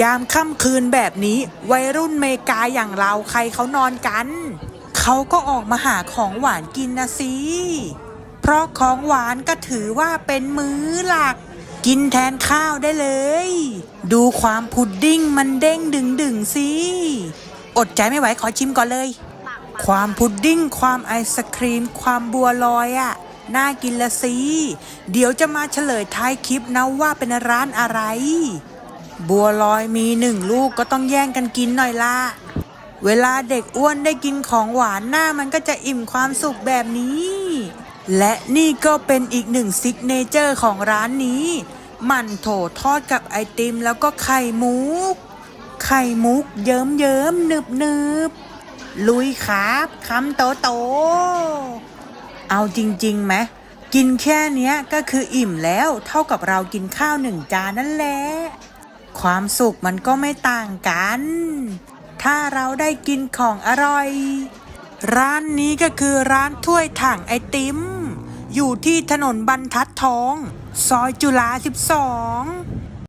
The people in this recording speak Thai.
ยามค่ำคืนแบบนี้ วัยรุ่นเมกาอย่างเราใครเขานอนกัน เขาก็ออกมาหาของหวานกินนะสิเพราะของหวานก็ถือว่าเป็นมื้อหลัก กินแทนข้าวได้เลย ดูความพุดดิ้งมันเด้งดึงดึงสิ อดใจไม่ไหวขอชิมก่อนเลย ความพุดดิ้ง ความไอศครีม ความบัวลอยอะ่ะน่ากินละสิ เดี๋ยวจะมาเฉลยท้ายคลิปนะว่าเป็นร้านอะไร บัวลอยมีหนึ่งลูกก็ต้องแย่งกันกินหน่อยละเวลาเด็กอ้วนได้กินของหวานหน้ามันก็จะอิ่มความสุขแบบนี้ และนี่ก็เป็นอีกหนึ่งซิกเนเจอร์ของร้านนี้ มันโถทอดกับไอติมแล้วก็ไข่มุก ไข่มุกเยิ้มเยิ้มหนึบหนึบลุยครับคำโตโต เอาจริงๆไหมกินแค่นี้ก็คืออิ่มแล้วเท่ากับเรากินข้าวหนึ่งจานนั่นแหละ ความสุขมันก็ไม่ต่างกัน ถ้าเราได้กินของอร่อย ร้านนี้ก็คือร้านถ้วยถังไอติม อยู่ที่ถนนบรรทัดทอง ซอยจุฬา 12